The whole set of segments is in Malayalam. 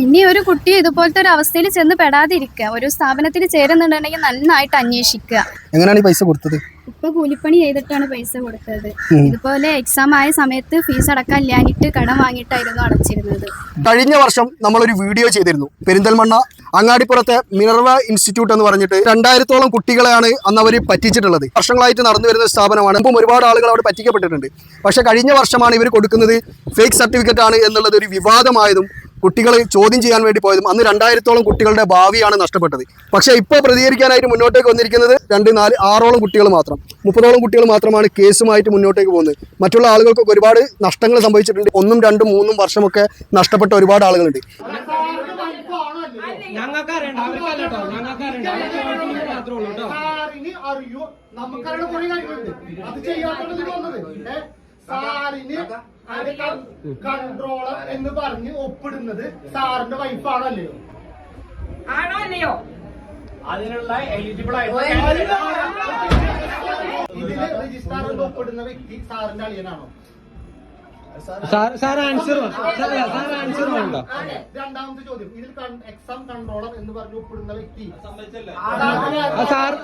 ഇനി ഒരു കുട്ടി ഇതുപോലത്തെ ഒരു അവസ്ഥയിൽ ചെന്ന് പെടാതിരിക്കുക. ഒരു സ്ഥാപനത്തിൽ ചേരുന്നുണ്ടെങ്കിൽ നന്നായിട്ട് അന്വേഷിക്കുക. എങ്ങനെയാണ് ഈ പൈസ കൊടുത്തത്? ഇപ്പൊ കൂലിപ്പണി ചെയ്തിട്ടാണ് പൈസ കൊടുത്തത്. ഇതുപോലെ എക്സാം ആയ സമയത്ത് ഫീസ് അടക്കാൻ ഇല്ലാഞ്ഞിട്ട് കടം വാങ്ങിയിട്ടായിരുന്നു അടച്ചിരുന്നത്. കഴിഞ്ഞ വർഷം നമ്മളൊരു വീഡിയോ ചെയ്തിരുന്നു. പെരിന്തൽമണ്ണ അങ്ങാടിപ്പുറത്തെ മിനർവ ഇൻസ്റ്റിറ്റ്യൂട്ട് എന്ന് പറഞ്ഞിട്ട് രണ്ടായിരത്തോളം കുട്ടികളെയാണ് അന്ന് അവർ പറ്റിച്ചിട്ടുള്ളത്. വർഷങ്ങളായിട്ട് നടന്നു വരുന്ന സ്ഥാപനമാണ്. ഇപ്പം ഒരുപാട് ആളുകൾ അവിടെ പറ്റിക്കപ്പെട്ടിട്ടുണ്ട്. പക്ഷേ കഴിഞ്ഞ വർഷമാണ് ഇവർ കൊടുക്കുന്നത് ഫേക്ക് സർട്ടിഫിക്കറ്റ് ആണ് എന്നുള്ളത് ഒരു വിവാദമായതും കുട്ടികൾ ചോദ്യം ചെയ്യാൻ വേണ്ടി പോയതും അന്ന് രണ്ടായിരത്തോളം കുട്ടികളുടെ ഭാവിയാണ് നഷ്ടപ്പെട്ടത്. പക്ഷേ ഇപ്പോൾ പ്രതികരിക്കാനായിട്ട് മുന്നോട്ടേക്ക് വന്നിരിക്കുന്നത് രണ്ട് നാല് ആറോളം കുട്ടികൾ മാത്രം. മുപ്പതോളം കുട്ടികൾ മാത്രമാണ് കേസുമായിട്ട് മുന്നോട്ടേക്ക് പോകുന്നത്. മറ്റുള്ള ആളുകൾക്കൊക്കെ ഒരുപാട് നഷ്ടങ്ങൾ സംഭവിച്ചിട്ടുണ്ട്. ഒന്നും രണ്ടും മൂന്നും വർഷമൊക്കെ നഷ്ടപ്പെട്ട ഒരുപാട് ആളുകളുണ്ട്. ഞങ്ങൾക്ക് സാറിന് കൺട്രോളർ എന്ന് പറഞ്ഞ് ഒപ്പിടുന്നത് സാറിന്റെ വൈഫാണല്ലോ ആണോ അല്ലയോ അതിനുള്ള എലിജിബിൾ ഇതിൽ രജിസ്ട്രാർ എന്ന് ഒപ്പിടുന്ന വ്യക്തി സാറിന്റെ അളിയനാണോ? Sir sir answer sir answer വേണ്ട? രണ്ടാമത്തെ ചോദ്യം. ഇതിൽ എക്സാം കൺട്രോളർ എന്ന് പറഞ്ഞു വ്യക്തി.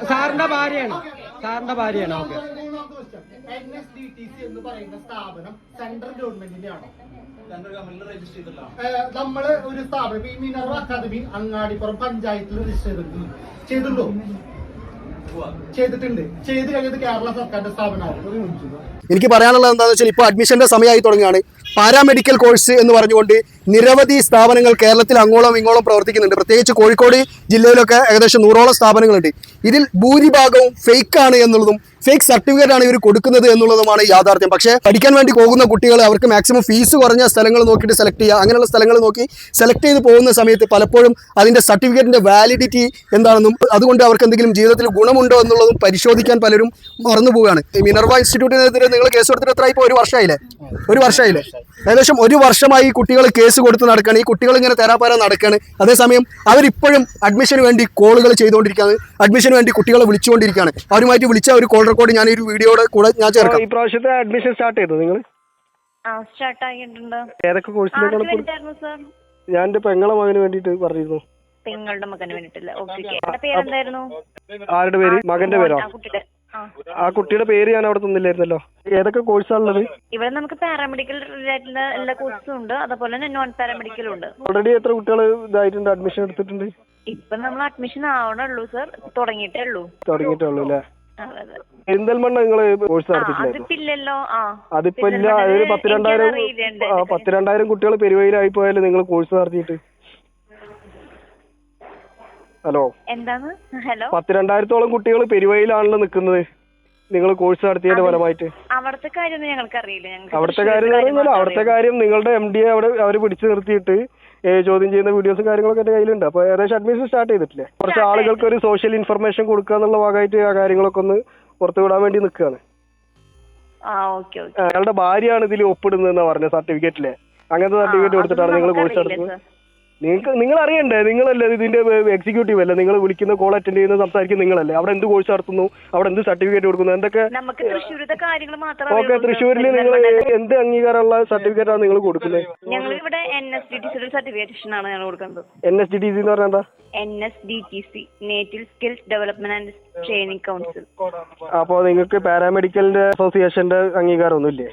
സാറിന്റെ ഭാര്യയാണ്. സാറിന്റെ ഭാര്യയാണ് ഓക്കെ. മൂന്നാമത്തെ question N S D T C എന്ന് പറയുന്ന സ്ഥാപനം സെൻട്രൽ ഗവൺമെന്റിന്റെ ആണോ ഏഹ് നമ്മൾ ഒരു സ്ഥാപനം ഈ മിനർവ അക്കാദമി അങ്ങാടിപ്പുറം പഞ്ചായത്തിൽ രജിസ്റ്റർ ചെയ്തിട്ടുണ്ട്. ചെയ്തിട്ടുണ്ടോ? ചെയ്തിട്ടുണ്ട്. ചെയ്ത് കഴിഞ്ഞത് കേരള സർക്കാരിന്റെ സ്ഥാപനമാണ്? ഒരു മിനിറ്റ്. എനിക്ക് പറയാനുള്ളത് എന്താണെന്ന് വെച്ചാൽ ഇപ്പോൾ അഡ്മിഷന്റെ സമയമായി തുടങ്ങുകയാണ്. പാരാമെഡിക്കൽ കോഴ്സ് എന്ന് പറഞ്ഞുകൊണ്ട് നിരവധി സ്ഥാപനങ്ങൾ കേരളത്തിൽ അങ്ങോളം ഇങ്ങോളം പ്രവർത്തിക്കുന്നുണ്ട്. പ്രത്യേകിച്ച് കോഴിക്കോട് ജില്ലയിലൊക്കെ ഏകദേശം നൂറോളം സ്ഥാപനങ്ങളുണ്ട്. ഇതിൽ ഭൂരിഭാഗവും ഫേക്കാണ് എന്നുള്ളതും ഫേക്ക് സർട്ടിഫിക്കറ്റ് ആണ് ഇവർ കൊടുക്കുന്നത് എന്നുള്ളതുമാണ് യാഥാർത്ഥ്യം. പക്ഷേ പഠിക്കാൻ വേണ്ടി പോകുന്ന കുട്ടികൾ അവർക്ക് മാക്സിമം ഫീസ് കുറഞ്ഞ സ്ഥലങ്ങൾ നോക്കിയിട്ട് സെലക്ട് ചെയ്യുക. അങ്ങനെയുള്ള സ്ഥലങ്ങൾ നോക്കി സെലക്ട് ചെയ്ത് പോകുന്ന സമയത്ത് പലപ്പോഴും അതിന്റെ സർട്ടിഫിക്കറ്റിന്റെ വാലിഡിറ്റി എന്താണെന്നും അതുകൊണ്ട് അവർക്ക് എന്തെങ്കിലും ജീവിതത്തിൽ ഗുണമുണ്ടോ എന്നുള്ളതും പരിശോധിക്കാൻ പലരും മറന്നു പോവുകയാണ് മിനർവ ഇൻസ്റ്റിറ്റ്യൂട്ടിനെതിരെ നിങ്ങൾ കേസ് കൊടുത്തിട്ട് എത്ര ഇപ്പോൾ ഒരു വർഷമായില്ലേ? ഒരു വർഷമായില്ലേ? ഏകദേശം ഒരു വർഷമായി ഈ കുട്ടികൾ കേസ് കൊടുത്ത് നടക്കുകയാണ് ഈ കുട്ടികൾ ഇങ്ങനെ തെരാപ്പാര നടക്കുകയാണ് അതേസമയം അവരിപ്പോഴും അഡ്മിഷന് വേണ്ടി കോളുകൾ ചെയ്തുകൊണ്ടിരിക്കുകയാണ്. അഡ്മിഷന് വേണ്ടി കുട്ടികളെ വിളിച്ചുകൊണ്ടിരിക്കുകയാണ്. അവരുമായിട്ട് വിളിച്ച ഒരു കോൾ റെക്കോർഡ് ഞാൻ ഒരു വീഡിയോയുടെ കൂടെ ഞാൻ ചേർക്കാം. ഈ പ്രാവശ്യത്തെ അഡ്മിഷൻ സ്റ്റാർട്ട് ചെയ്തു നിങ്ങൾ? ആ സ്റ്റാർട്ട് ആക്കിയിട്ടുണ്ട്. ഏതൊക്കെ കോഴ്സിലേക്കാണ് ഞാൻ എന്റെ പെങ്ങളെ മകന് വേണ്ടിട്ട് പറഞ്ഞിരുന്നു. പെങ്ങളുടെ മകന് വേണ്ടിട്ടില്ല ആരുടെ പേര്? മകന്റെ പേരോ? ആ. കുട്ടിയുടെ പേര് ഞാൻ അവിടെ തന്നില്ലായിരുന്നല്ലോ. ഏതൊക്കെ കോഴ്സാണുള്ളത്? ഇവിടെ നമുക്ക് പാരാമെഡിക്കൽ റിലേറ്റഡ് എല്ലാ കോഴ്സും ഉണ്ട്. അതുപോലെ തന്നെ നോൺ പാരാമെഡിക്കലും ഉണ്ട്. ഓൾറെഡി എത്ര കുട്ടികൾ ഇതായിട്ടുണ്ട് അഡ്മിഷൻ എടുത്തിട്ടുണ്ട്? ഇപ്പൊ നമ്മൾ അഡ്മിഷൻ ആവണുള്ളൂ സർ തുടങ്ങിയിട്ടേ ഉള്ളൂ. തുടങ്ങിയിട്ടുള്ളൂ അല്ലേ അതെ അതെ. പെരിന്തൽമണ്ണ നിങ്ങൾ കോഴ്സ് ആ നടത്തിയിട്ടില്ലായിരുന്നു അതിപ്പില്ലല്ലോ. ആ അതിപ്പോ ഇല്ല ഒരു പത്തിരണ്ടായിരം എനിക്കതറിയില്ല പത്തിരണ്ടായിരം കുട്ടികൾ പെരുവയിലായി പോയാലും നിങ്ങൾ കോഴ്സ് നടത്തിയിട്ട്? ഹലോ എന്താണ്? ഹലോ പത്തിരണ്ടായിരത്തോളം കുട്ടികൾ പെരുവയിലാണല്ലോ നിൽക്കുന്നത് നിങ്ങൾ കോഴ്സ് നടത്തിയതിന്റെ ഫലമായിട്ട്. അവിടുത്തെ കാര്യം ഞങ്ങൾക്ക് അറിയില്ല. അവിടുത്തെ കാര്യം അവിടുത്തെ കാര്യം നിങ്ങളുടെ എം ഡിയെ അവിടെ അവർ പിടിച്ചു നിർത്തിയിട്ട് ചോദ്യം ചെയ്യുന്ന വീഡിയോസും കാര്യങ്ങളൊക്കെ എന്റെ കയ്യിലുണ്ട്. അപ്പൊ ഏകദേശം അഡ്മിഷൻ സ്റ്റാർട്ട് ചെയ്തിട്ടില്ലേ? കുറച്ച് ആളുകൾക്ക് ഒരു സോഷ്യൽ ഇൻഫർമേഷൻ കൊടുക്കുക എന്നുള്ള ഭാഗമായിട്ട് ആ കാര്യങ്ങളൊക്കെ ഒന്ന് പുറത്തു വിടാൻ വേണ്ടി നിൽക്കുകയാണ്. അയാളുടെ ഭാര്യയാണ് ഇതിൽ ഒപ്പിടുന്നതെന്ന് പറഞ്ഞ സർട്ടിഫിക്കറ്റിലെ അങ്ങനത്തെ സർട്ടിഫിക്കറ്റ് കൊടുത്തിട്ടാണ് നിങ്ങൾ കോഴ്സ് നടത്തുന്നത്. നിങ്ങൾക്ക് നിങ്ങൾ അറിയണ്ടേ നിങ്ങളല്ലേ ഇതിന്റെ എക്സിക്യൂട്ടീവ് അല്ലേ? നിങ്ങൾ വിളിക്കുന്ന കോൾ അറ്റൻഡ് ചെയ്യുന്ന സംസാരിക്കുന്ന നിങ്ങളല്ലേ? അവിടെ എന്ത് കോഴ്സ് നടത്തുന്നു? അവിടെ എന്ത് സർട്ടിഫിക്കറ്റ് കൊടുക്കുന്നു? എന്തൊക്കെ? ഓക്കെ തൃശ്ശൂരിൽ നിങ്ങൾ എന്ത് അംഗീകാരമുള്ള സർട്ടിഫിക്കറ്റ് ആണ് നിങ്ങൾ കൊടുക്കുന്നത്? ഞങ്ങൾ ഇവിടെ N S D T certification ആണ് ഞങ്ങൾ കൊടുക്കുന്നത്. N S D T C എന്ന് പറഞ്ഞാൽ എന്താ? N S D T C native skills development and training council അപ്പോൾ നിങ്ങൾക്ക് പാരാമെഡിക്കലിന്റെ അസോസിയേഷന്റെ അംഗീകാരം ഒന്നുമില്ലേ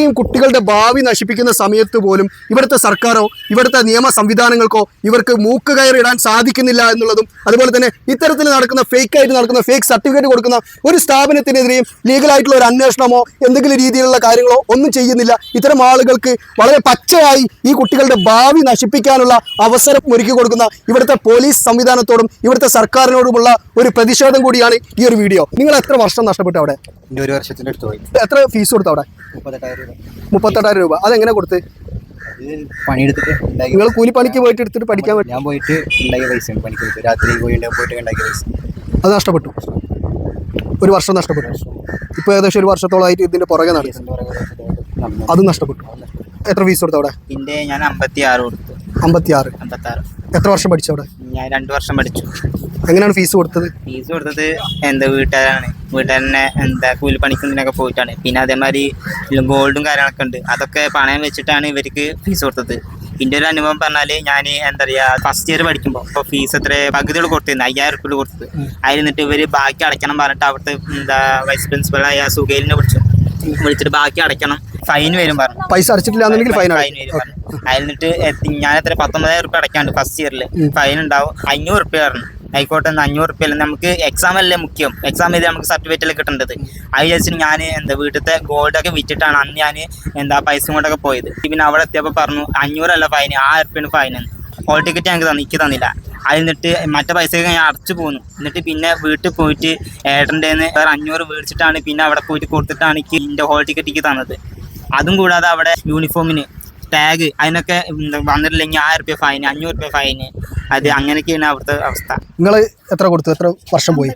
ഇത്രയും കുട്ടികളുടെ ഭാവി നശിപ്പിക്കുന്ന സമയത്ത് പോലും ഇവിടുത്തെ സർക്കാരോ ഇവിടുത്തെ നിയമ സംവിധാനങ്ങൾക്കോ ഇവർക്ക് മൂക്ക് കയറിടാൻ സാധിക്കുന്നില്ല എന്നുള്ളതും അതുപോലെ തന്നെ ഇത്തരത്തിൽ നടക്കുന്ന ഫേക്ക് ആയിട്ട് നടക്കുന്ന ഫേക്ക് സർട്ടിഫിക്കറ്റ് കൊടുക്കുന്ന ഒരു സ്ഥാപനത്തിനെതിരെയും ലീഗലായിട്ടുള്ള ഒരു അന്വേഷണമോ എന്തെങ്കിലും രീതിയിലുള്ള കാര്യങ്ങളോ ഒന്നും ചെയ്യുന്നില്ല. ഇത്തരം ആളുകൾക്ക് വളരെ പച്ചയായി ഈ കുട്ടികളുടെ ഭാവി നശിപ്പിക്കാനുള്ള അവസരം ഒരുക്കി കൊടുക്കുന്ന ഇവിടുത്തെ പോലീസ് സംവിധാനത്തോടും ഇവിടുത്തെ സർക്കാരിനോടുമുള്ള ഒരു പ്രതിഷേധം കൂടിയാണ് ഈ ഒരു വീഡിയോ. നിങ്ങൾ എത്ര വർഷം നഷ്ടപ്പെട്ടു അവിടെ? എത്ര ഫീസ് കൊടുത്തു അവിടെ? മുപ്പത്തെട്ടായിരം രൂപ. അതെങ്ങനെ കൊടുത്ത്? പണിയെടുത്തിട്ട് നിങ്ങൾ കൂലിപ്പണിക്ക് പോയിട്ട് എടുത്തിട്ട് പഠിക്കാൻ പറ്റും ഞാൻ പോയിട്ട് ഉണ്ടാക്കിയ പൈസ പണിക്ക് രാത്രി പോയി പോയിട്ട് ഉണ്ടാക്കിയ പൈസ. അത് നഷ്ടപ്പെട്ടു. ഒരു വർഷം നഷ്ടപ്പെട്ടു. ഇപ്പോൾ ഏകദേശം ഒരു വർഷത്തോളമായിട്ട് ഇതിന്റെ പുറകെ നടക്കും അത് നഷ്ടപ്പെട്ടു. എത്ര ഫീസ് കൊടുത്തു അവിടെ? ഇതിന്റെ ഞാൻ അമ്പത്തി ആറ് കൊടുത്തു. അമ്പത്തി ആറ് എത്ര വർഷം പഠിച്ചു അവിടെ? ഞാൻ രണ്ട് വർഷം പഠിച്ചു. എങ്ങനെയാണ് ഫീസ് കൊടുത്തത്? ഫീസ് കൊടുത്തത് എന്താ വീട്ടുകാരാണ്. വീട്ടുകാരനെ എന്താ കൂലി കൂലിപ്പണിക്കുന്നതിനൊക്കെ പോയിട്ടാണ്. പിന്നെ അതേമാതിരി ഗോൾഡും കാര്യങ്ങളൊക്കെ ഉണ്ട്. അതൊക്കെ പണയം വെച്ചിട്ടാണ് ഇവർക്ക് ഫീസ് കൊടുത്തത്. എന്റെ ഒരു അനുഭവം പറഞ്ഞാൽ ഞാൻ എന്താ പറയാ ഫസ്റ്റ് ഇയർ പഠിക്കുമ്പോൾ ഇപ്പോൾ ഫീസ് എത്ര പകുതികൾ കൊടുത്തിരുന്നു. അയ്യായിരം റുപ്യ കൊടുത്തത്. അതിൽ നിന്നിട്ട് ഇവർ ബാക്കി അടയ്ക്കണം പറഞ്ഞിട്ട് അവിടുത്തെ എന്താ വൈസ് പ്രിൻസിപ്പളായ സുഖേലിനെ വിളിച്ചു. വിളിച്ചിട്ട് ബാക്കി അടയ്ക്കണം. ഫൈൻ വരും പറഞ്ഞു. പൈസ അടച്ചിട്ടില്ല ഫൈൻ വരും പറഞ്ഞു. അതിൽ നിന്നിട്ട് ഞാൻ എത്ര പത്തൊമ്പതായിരം റുപ്യ അടയ്ക്കാണ്ട് ഫസ്റ്റ് ഇയറിൽ ഫൈൻ ഉണ്ടാവും. അഞ്ഞൂറ് റുപ്യ പറഞ്ഞു. ആയിക്കോട്ടെ എന്ന് അഞ്ഞൂറ് റുപ്യ നമുക്ക് എക്സാം അല്ലേ മുഖ്യം? എക്സാം ചെയ്ത് നമുക്ക് സർട്ടിഫിക്കറ്റ് കിട്ടേണ്ടത്. അത് വിചാരിച്ചിട്ട് ഞാൻ എന്താ വീട്ടിലത്തെ ഗോൾഡൊക്കെ വിറ്റിട്ടാണ് അന്ന് ഞാൻ എന്താ പൈസ കൊണ്ടൊക്കെ പോയത്. പിന്നെ അവിടെ എത്തിയപ്പോൾ പറഞ്ഞു അഞ്ഞൂറല്ല ഫൈൻ ആയിരം റുപ്യാണ് ഫൈൻ ഹോൾ ടിക്കറ്റ് ഞങ്ങൾക്ക് തന്നു എനിക്ക് തന്നില്ല. അത് എന്നിട്ട് മറ്റേ പൈസയൊക്കെ ഞാൻ അടച്ചു പോന്നു. എന്നിട്ട് പിന്നെ വീട്ടിൽ പോയിട്ട് ഏട്ടന്റെ വേറെ അഞ്ഞൂറ് മേടിച്ചിട്ടാണ് പിന്നെ അവിടെ പോയിട്ട് കൊടുത്തിട്ടാണ് എനിക്ക് എന്റെ ഹോൾ ടിക്കറ്റ് എനിക്ക് തന്നത്. അതും കൂടാതെ അവിടെ യൂണിഫോമിന് ടാഗ് അതിനൊക്കെ വന്നിട്ടില്ലെങ്കിൽ ആയിരം റുപ്യ ഫൈന് അഞ്ഞൂറ് റുപ്യ ഫൈന് അത് അങ്ങനെയൊക്കെയാണ് അവിടുത്തെ അവസ്ഥ. നിങ്ങൾ എത്ര കൊടുത്തു? എത്ര വർഷം പോയി?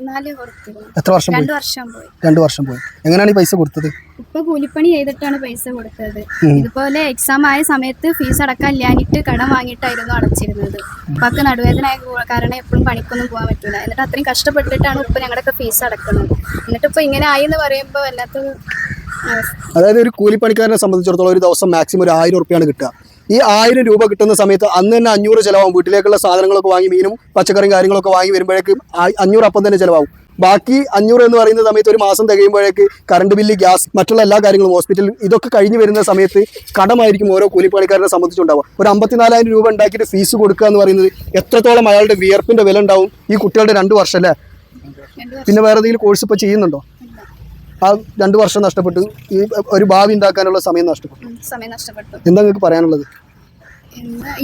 എത്ര വർഷം പോയി? രണ്ടു വർഷം പോയി. രണ്ട് വർഷം പോയി. എങ്ങനെയാണ് ഈ പൈസ കൊടുത്തത്? ഇപ്പൊ കൂലിപ്പണി ചെയ്തിട്ടാണ് പൈസ കൊടുത്തത്. ഇതുപോലെ എക്സാം ആയ സമയത്ത് ഫീസ് അടക്കാൻ ഇല്ലാഞ്ഞിട്ട് കടം വാങ്ങിയിട്ടായിരുന്നു അടച്ചിരുന്നത്. ഉപ്പാക്ക് നടുവേദന കാരണം എപ്പോഴും പണിക്കൊന്നും പോകാൻ പറ്റില്ല എന്നിട്ട് അത്രയും കഷ്ടപ്പെട്ടിട്ടാണ് ഉപ്പ ഞങ്ങളൊക്കെ ഫീസ് അടക്കുന്നത്. എന്നിട്ട് ഇപ്പൊ ഇങ്ങനെ ആയി എന്ന് പറയുമ്പോൾ വല്ലാത്തൊരു അതായത് ഒരു കൂലിപ്പണിക്കാരനെ സംബന്ധിച്ചിടത്തോളം ഒരു ദിവസം മാക്സിമം ഒരു ആയിരം റുപ്യാണ് കിട്ടുക. ഈ ആയിരം രൂപ കിട്ടുന്ന സമയത്ത് അന്ന് തന്നെ അഞ്ഞൂറ് ചിലവാകും. വീട്ടിലേക്കുള്ള സാധനങ്ങളൊക്കെ വാങ്ങി മീനും പച്ചക്കറിയും കാര്യങ്ങളൊക്കെ വാങ്ങി വരുമ്പോഴേക്ക് അഞ്ഞൂറ് അപ്പം തന്നെ ചിലവാകും. ബാക്കി അഞ്ഞൂറ് എന്ന് പറയുന്ന സമയത്ത് ഒരു മാസം തികയുമ്പോഴേക്ക് കറണ്ട് ബില്ല് ഗ്യാസ് മറ്റുള്ള എല്ലാ കാര്യങ്ങളും ഹോസ്പിറ്റൽ ഇതൊക്കെ കഴിഞ്ഞ് വരുന്ന സമയത്ത് കടമായിരിക്കും ഓരോ കൂലിപ്പണിക്കാരനെ സംബന്ധിച്ചുണ്ടാവുക. ഒരു അമ്പത്തിനാലായിരം രൂപ ഉണ്ടാക്കിയിട്ട് ഫീസ് കൊടുക്കുക എന്ന് പറയുന്നത് എത്രത്തോളം അയാളുടെ വിയർപ്പിന്റെ വില ഉണ്ടാവും ഈ കുട്ടികളുടെ രണ്ട് വർഷം അല്ലേ? പിന്നെ വേറെ ഏതെങ്കിലും കോഴ്സ് ഇപ്പോൾ ചെയ്യുന്നുണ്ടോ? ആ രണ്ട് വർഷം നഷ്ടപ്പെട്ടു. ഈ ഒരു ഭാവി ഉണ്ടാക്കാനുള്ള സമയം നഷ്ടപ്പെട്ടു. സമയം നഷ്ടപ്പെട്ടു. എന്താ നിങ്ങൾക്ക് പറയാനുള്ളത്?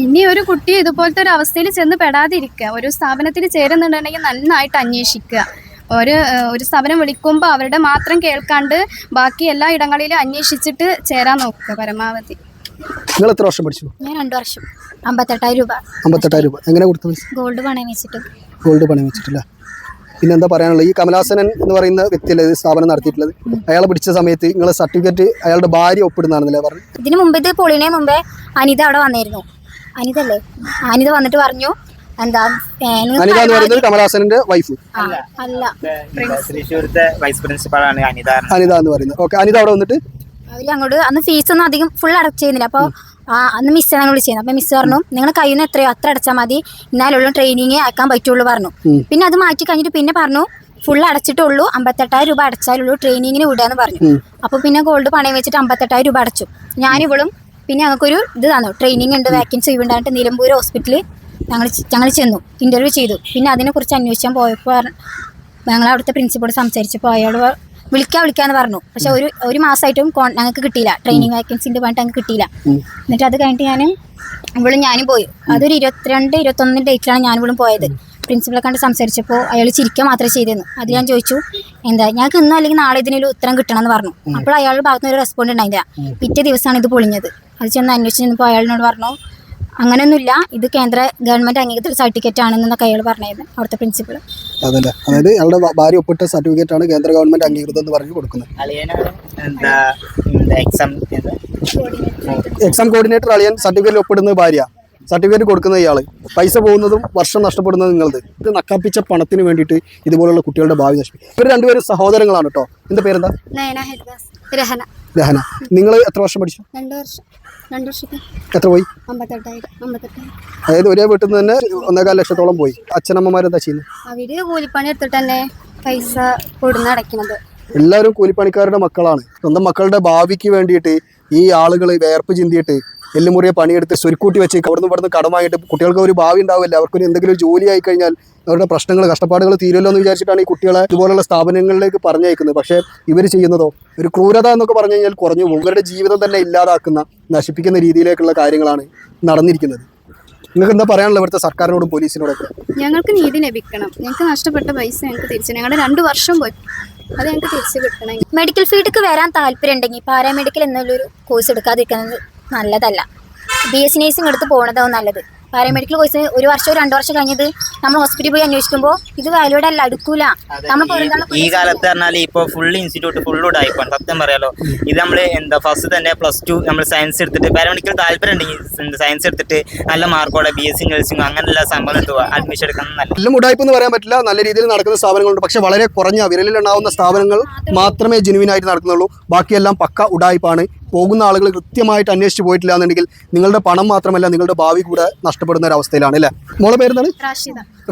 ഇനി ഒരു കുട്ടി ഇതുപോലത്തെ ഒരു അവസ്ഥയിൽ ചെന്ന് പെടാതിരിക്കുക. ഒരു സ്ഥാപനത്തിൽ ചേരുന്നുണ്ടെങ്കിൽ നന്നായിട്ട് അന്വേഷിക്കുക. ഒരു ഒരു സ്ഥാപനം വിളിക്കുമ്പോൾ അവരുടെ മാത്രം കേൾക്കാണ്ട് ബാക്കി എല്ലാ ഇടങ്ങളിലും അന്വേഷിച്ചിട്ട് ചേരാൻ നോക്കുക പരമാവധി. നിങ്ങൾ എത്ര വർഷം പഠിച്ചു? ഞാൻ രണ്ടു വർഷം. അമ്പത്തെട്ടായിരം രൂപ. അമ്പത്തെട്ടായിരം രൂപ. എങ്ങനെ കൊടുത്തു? ഗോൾഡ് പണയം വെച്ചിട്ട്. ഗോൾഡ് പണയം വെച്ചിട്ടില്ല? പിന്നെ എന്താ പറയാനുള്ളത്? ഈ കമലാസനൻ എന്ന് പറയുന്ന വ്യക്തിയല്ലേ സ്ഥാപനം നടത്തിയിട്ടുള്ളത്? അയാളെ പിടിച്ച സമയത്ത് നിങ്ങളെ സർട്ടിഫിക്കറ്റ് അയാളുടെ ഭാര്യ ഒപ്പിടുന്നാണെന്നല്ലേ പറഞ്ഞു ഇതിന് മുമ്പ് ഇത് പൊളിനെ മുമ്പേ അനിത അവിടെ വന്നിരുന്നു. അനിതല്ലേ? അനിത വന്നിട്ട് പറഞ്ഞു എന്താ അനിത എന്ന് പറയുന്നത് കമലാസനന്റെ വൈഫ് അല്ല. തൃശ്ശൂരത്തെ വൈസ് പ്രിൻസിപ്പാളാണ് അനിത അനിത എന്ന് പറയുന്നത്. ഓക്കെ അനിത അവിടെ വന്നിട്ട്? അവർ അങ്ങോട്ട് അന്ന് ഫീസ് ഒന്നും അധികം ഫുൾ അടച്ചിരുന്നില്ല അപ്പോൾ അന്ന് മിസ്സാണ് ഞങ്ങൾ വിളിച്ചിരുന്നു അപ്പോൾ മിസ് പറഞ്ഞു നിങ്ങൾ കയ്യിൽ നിന്ന് എത്രയോ അത്ര അടച്ചാൽ മതി. എന്നാലുള്ള ട്രെയിനിങ് ആക്കാൻ പറ്റുള്ളൂ പറഞ്ഞു. പിന്നെ അത് മാറ്റി കഴിഞ്ഞിട്ട് പിന്നെ പറഞ്ഞു ഫുൾ അടച്ചിട്ടുള്ളൂ അമ്പത്തെട്ടായിരം രൂപ അടച്ചാലുള്ളൂ ട്രെയിനിങ്ങിന് വിടാന്ന് പറഞ്ഞു. അപ്പോൾ പിന്നെ ഗോൾഡ് പണയം വെച്ചിട്ട് അമ്പത്തെട്ടായിരം രൂപ അടച്ചു. ഞാനിവളും പിന്നെ ഞങ്ങൾക്കൊരു ഇത് തന്നു. ട്രെയിനിങ് ഉണ്ട് വാക്കൻസി ഉണ്ടായിട്ട് നിലമ്പൂർ ഹോസ്പിറ്റലിൽ ഞങ്ങൾ ഞങ്ങൾ ചെന്നു. ഇന്റർവ്യൂ ചെയ്തു. പിന്നെ അതിനെക്കുറിച്ച് അന്വേഷിക്കാൻ പോയപ്പോൾ ഞങ്ങൾ അവിടുത്തെ പ്രിൻസിപ്പളോട് സംസാരിച്ചപ്പോൾ അയാൾ വിളിക്കാം വിളിക്കാന്ന് പറഞ്ഞു. പക്ഷെ ഒരു ഒരു മാസമായിട്ടും ഞങ്ങൾക്ക് കിട്ടിയില്ല. ട്രെയിനിങ് വാക്കൻസിന്റെ പറഞ്ഞിട്ട് ഞങ്ങൾക്ക് കിട്ടിയില്ല. എന്നിട്ട് അത് കഴിഞ്ഞിട്ട് ഞാൻ ഇവളും ഞാനും പോയി. അതൊരു ഇരുപത്തിരണ്ട് ഇരുപത്തൊന്നിന്റെ ഡേറ്റിലാണ് ഞാൻ ഇവിടെ പോയത്. പ്രിൻസിപ്പളെ കണ്ട് സംസാരിച്ചപ്പോൾ അയാൾ ചിരിക്കുക മാത്രമേ ചെയ്തിരുന്നു. അത് ഞാൻ ചോദിച്ചു എന്താ ഞങ്ങൾക്ക് ഇന്നും അല്ലെങ്കിൽ നാളെ ഇതിനൊരു ഉത്തരം കിട്ടണം എന്ന് പറഞ്ഞു. അപ്പോൾ അയാളുടെ ഭാഗത്തുനിന്ന് ഒരു റെസ്പോണ്ട് ഉണ്ടായില്ല. പിറ്റേ ദിവസമാണ് ഇത് പൊളിഞ്ഞത്. അത് ചെന്ന് അന്വേഷിച്ച് ചെന്നപ്പോൾ അയാളിനോട് പറഞ്ഞു അങ്ങനെയൊന്നുമില്ല. ഇത് കേന്ദ്ര ഗവൺമെന്റ് അംഗീകൃത സർട്ടിഫിക്കറ്റ് ആണെന്നൊക്കെ അയാൾ പറഞ്ഞത് അവിടുത്തെ പ്രിൻസിപ്പൾ അതല്ലേ. അതായത് അയാളുടെ ഭാര്യ ഒപ്പിട്ട സർട്ടിഫിക്കറ്റ് ആണ് കേന്ദ്ര ഗവൺമെന്റ് അംഗീകൃതം എന്ന് പറഞ്ഞു കൊടുക്കുന്നത്. അളിയനാണ് എന്താ എക്സാം എക്സാം കോർഡിനേറ്റർ അളിയൻ സർട്ടിഫിക്കറ്റ് ഒപ്പിടുന്നത് ഭാര്യ. സർട്ടിഫിക്കറ്റ് കൊടുക്കുന്ന ഇയാൾ പൈസ പോകുന്നതും വർഷം നഷ്ടപ്പെടുന്നതും നിങ്ങളത്. ഇത് നക്കാപ്പിച്ച പണത്തിന് വേണ്ടിയിട്ട് ഇതുപോലുള്ള കുട്ടികളുടെ ഭാവി നശിപ്പിക്കും. ഇവർ രണ്ടുപേരും സഹോദരങ്ങളാണ് കേട്ടോ. എന്താ പേരെന്താ? രഹന. രഹന. നിങ്ങൾ എത്ര വർഷം പഠിച്ചു? രണ്ടു വർഷം. രണ്ടു എത്ര പോയി? അതായത് ഒരേ വീട്ടിൽ നിന്ന് തന്നെ ഒന്നേകാൽ ലക്ഷത്തോളം പോയി. അച്ഛനമ്മമാരെന്താ ചെയ്യുന്നത് അവർ കൂലിപ്പണി എടുത്തിട്ട് തന്നെ പൈസ കൊടുന്ന് അടയ്ക്കുന്നത്. എല്ലാവരും കൂലിപ്പണിക്കാരുടെ മക്കളാണ്. സ്വന്തം മക്കളുടെ ഭാവിക്ക് വേണ്ടിയിട്ട് ഈ ആളുകൾ വേർപ്പ് ചിന്തിയിട്ട് എല്ലുമുറിയെ പണിയെടുത്ത് സ്വരുക്കൂട്ടി വെച്ച് അവിടുന്ന് ഇവിടുന്ന് കടം വാങ്ങിയിട്ട് കുട്ടികൾക്ക് ഒരു ഭാവി ഉണ്ടാവില്ല. അവർക്കൊരു എന്തെങ്കിലും ജോലി ആയി കഴിഞ്ഞാൽ അവരുടെ പ്രശ്നങ്ങൾ കഷ്ടപ്പാടുകൾ തീരുമല്ലോ എന്ന് വിചാരിച്ചിട്ടാണ് ഈ കുട്ടികളെ ഇതുപോലുള്ള സ്ഥാപനങ്ങളിലേക്ക് പറഞ്ഞയക്കുന്നത്. പക്ഷേ ഇവർ ചെയ്യുന്നതോ ഒരു ക്രൂരത എന്നൊക്കെ പറഞ്ഞു കഴിഞ്ഞാൽ കുറഞ്ഞു ഇവരുടെ ജീവിതം തന്നെ ഇല്ലാതാക്കുന്ന നശിപ്പിക്കുന്ന രീതിയിലേക്കുള്ള കാര്യങ്ങളാണ് നടന്നിരിക്കുന്നത്. നിങ്ങൾക്ക് എന്താ പറയാനുള്ളത് ഇവിടുത്തെ സർക്കാരിനോടും പോലീസിനോടൊക്കെ? ഞങ്ങൾക്ക് നീതി ലഭിക്കണം. ഞങ്ങൾക്ക് നഷ്ടപ്പെട്ട പൈസ ഞങ്ങൾക്ക് തിരിച്ചു ഞങ്ങളുടെ രണ്ട് വർഷം പോയി. അത് ഞങ്ങൾക്ക് തിരിച്ചു കിട്ടണമെങ്കിൽ മെഡിക്കൽ ഫീൽഡിലേക്ക് വരാൻ താല്പര്യം ഉണ്ടെങ്കിൽ പാരാമെഡിക്കൽ എന്നുള്ളൊരു കോഴ്സ് എടുക്കാതിരിക്കുന്നത് നല്ലതല്ല. ബി എസ് നേഴ്സിംഗ് എടുത്ത് പോകണതാവും നല്ലത്. പാരാമെഡിക്കൽ കോഴ്സ് ഒരു വർഷം രണ്ടു വർഷം കഴിഞ്ഞത് നമ്മൾ ഹോസ്പിറ്റലിൽ പോയി അന്വേഷിക്കുമ്പോൾ ഇത് വാല്യൂഡ് അല്ല അടുക്കൂല. ഈ കാലത്ത് പറഞ്ഞാൽ ഇപ്പോൾ ഫുൾ ഇൻസ്റ്റിറ്റ്യൂട്ട് ഫുൾ ഉടായിപ്പാണ് സത്യം പറയാലോ. ഇത് നമ്മൾ എന്താ ഫസ്റ്റ് തന്നെ പ്ലസ് ടു നമ്മൾ സയൻസ് എടുത്തിട്ട് പാരാമെഡിക്കൽ താല്പര്യം ഉണ്ടെങ്കിൽ സയൻസ് എടുത്തിട്ട് നല്ല മാർക്കോടെ ബി എസ് സി നഴ്സിംഗ് അങ്ങനെയുള്ള സംഭവം അഡ്മിഷൻ എടുക്കുന്ന നല്ല ഉടായ്പ എന്ന് പറയാൻ പറ്റില്ല. നല്ല രീതിയിൽ നടക്കുന്ന സ്ഥാപനങ്ങളുണ്ട്. പക്ഷെ വളരെ കുറഞ്ഞ വിരലിൽ ഉണ്ടാവുന്ന സ്ഥാപനങ്ങൾ മാത്രമേ ജെനുവിൻ ആയിട്ട് നടക്കുന്നുള്ളൂ. ബാക്കിയെല്ലാം പക്ക ഉടായ്പാണ്. പോകുന്ന ആളുകൾ കൃത്യമായിട്ട് അന്വേഷിച്ച് പോയിട്ടില്ല എന്നുണ്ടെങ്കിൽ നിങ്ങളുടെ പണം മാത്രമല്ല നിങ്ങളുടെ ഭാവി കൂടെ നഷ്ടപ്പെടുന്ന ഒരു അവസ്ഥയിലാണ് അല്ലേ? മോളെ പേരെന്താണ്?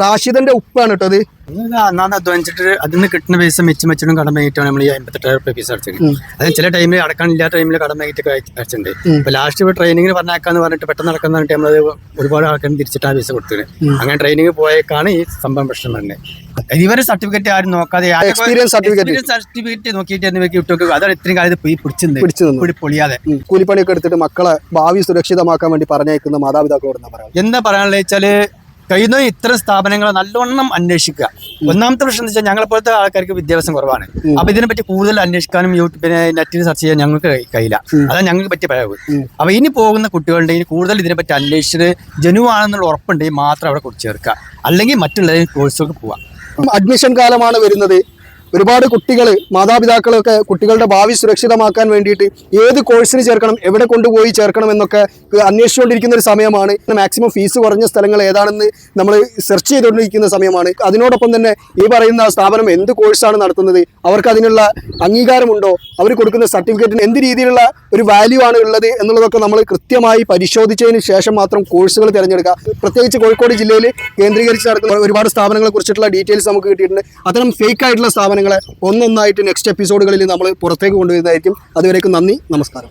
റാഷിദന്റെ ഉപ്പാണ് കേട്ടോ അത്. അന്നാന്ന് അധ്വാനിച്ചിട്ട് അതിൽ കിട്ടുന്ന പൈസ മെച്ചം വെച്ചിട്ടും കടം വാങ്ങിയിട്ടാണ് നമ്മൾ ഈ അമ്പത്തെട്ടായിരം റുപ്യ പൈസ അടച്ചത് അത് ചില ടൈമിൽ അടക്കാനില്ലാത്ത ടൈമിൽ കടം വാങ്ങിയിട്ട് അടച്ചിട്ടുണ്ട്. ഇപ്പൊ ലാസ്റ്റ് ഇപ്പോൾ ട്രെയിനിങ്ങിന് പറഞ്ഞേക്കാന്ന് പറഞ്ഞിട്ട് പെട്ടെന്ന് നടക്കുന്ന പറഞ്ഞിട്ട് നമ്മളത് ഒരുപാട് ആൾക്കാർ ആ പൈസ കൊടുത്തത് അങ്ങനെ ട്രെയിനിങ് പോയേക്കാണ് ഈ സംഭവം പ്രശ്നം തന്നെ ഇവരെ സർട്ടിഫിക്കറ്റ് ആരും നോക്കാതെ എക്സ്പീരിയൻസ് സർട്ടിഫിക്കറ്റ് സർട്ടിഫിക്കറ്റ് നോക്കിയിട്ട് എന്നിവയ്ക്ക് വിട്ടു അതാണ് ഇത്രയും കാലത്ത് പോയി പിടിച്ചത്. പൊളിയാതെ. കൂലിപ്പണിയൊക്കെ എടുത്തിട്ട് മക്കളെ ഭാവി സുരക്ഷിതമാക്കാൻ വേണ്ടി പറഞ്ഞേക്കുന്ന മാതാപിതാക്കളോട് എന്താ പറയാ എന്താ പറയാനുള്ള വെച്ചാൽ കഴിയുന്ന ഇത്തരം സ്ഥാപനങ്ങൾ നല്ലോണം അന്വേഷിക്കുക. ഒന്നാമത്തെ പ്രശ്നം എന്ന് വെച്ചാൽ ഞങ്ങളെ പോലത്തെ ആൾക്കാർക്ക് വിദ്യാഭ്യാസം കുറവാണ്. അപ്പൊ ഇതിനെപ്പറ്റി കൂടുതൽ അന്വേഷിക്കാനും യൂട്യൂബിനെ നെറ്റിൽ സെർച്ച് ചെയ്യാൻ ഞങ്ങൾക്ക് കഴി- കഴിയില്ല. അതാണ് ഞങ്ങൾക്ക് പറ്റിയ പഴവ്. അപ്പൊ ഇനി പോകുന്ന കുട്ടികളുടെ ഇനി കൂടുതൽ ഇതിനെപ്പറ്റി അന്വേഷിച്ചത് ജനുവാണെന്നുള്ള ഉറപ്പുണ്ടെങ്കിൽ മാത്രം അവിടെ കൊടുത്തു ചേർക്കുക. അല്ലെങ്കിൽ മറ്റുള്ള കോഴ്സുകൾക്ക് പോവാം. അഡ്മിഷൻ കാലമാണ് വരുന്നത്. ഒരുപാട് കുട്ടികൾ മാതാപിതാക്കളൊക്കെ കുട്ടികളുടെ ഭാവി സുരക്ഷിതമാക്കാൻ വേണ്ടിയിട്ട് ഏത് കോഴ്സിന് ചേർക്കണം എവിടെ കൊണ്ടുപോയി ചേർക്കണം എന്നൊക്കെ അന്വേഷിച്ചുകൊണ്ടിരിക്കുന്ന ഒരു സമയമാണ്. മാക്സിമം ഫീസ് കുറഞ്ഞ സ്ഥലങ്ങൾ ഏതാണെന്ന് നമ്മൾ സെർച്ച് ചെയ്തുകൊണ്ടിരിക്കുന്ന സമയമാണ്. അതിനോടൊപ്പം തന്നെ ഈ പറയുന്ന സ്ഥാപനം എന്ത് കോഴ്സാണ് നടത്തുന്നത് അവർക്ക് അതിനുള്ള അംഗീകാരമുണ്ടോ അവർ കൊടുക്കുന്ന സർട്ടിഫിക്കറ്റിന് എന്ത് രീതിയിലുള്ള ഒരു വാല്യൂ ആണ് ഉള്ളത് എന്നുള്ളതൊക്കെ നമ്മൾ കൃത്യമായി പരിശോധിച്ചതിന് ശേഷം മാത്രം കോഴ്സുകൾ തിരഞ്ഞെടുക്കുക. പ്രത്യേകിച്ച് കോഴിക്കോട് ജില്ലയിൽ കേന്ദ്രീകരിച്ച് നടക്കുന്ന ഒരുപാട് സ്ഥാപനങ്ങളെ കുറിച്ചിട്ടുള്ള ഡീറ്റെയിൽസ് നമുക്ക് കിട്ടിയിട്ടുണ്ട്. അത്തരം ഫേക്ക് ആയിട്ടുള്ള സ്ഥാപനങ്ങളെ ഒന്നൊന്നായിട്ട് നെക്സ്റ്റ് എപ്പിസോഡുകളിൽ നമ്മൾ പുറത്തേക്ക് കൊണ്ടുവരുന്നതായിരിക്കും. അതുവരേക്കും നന്ദി നമസ്കാരം.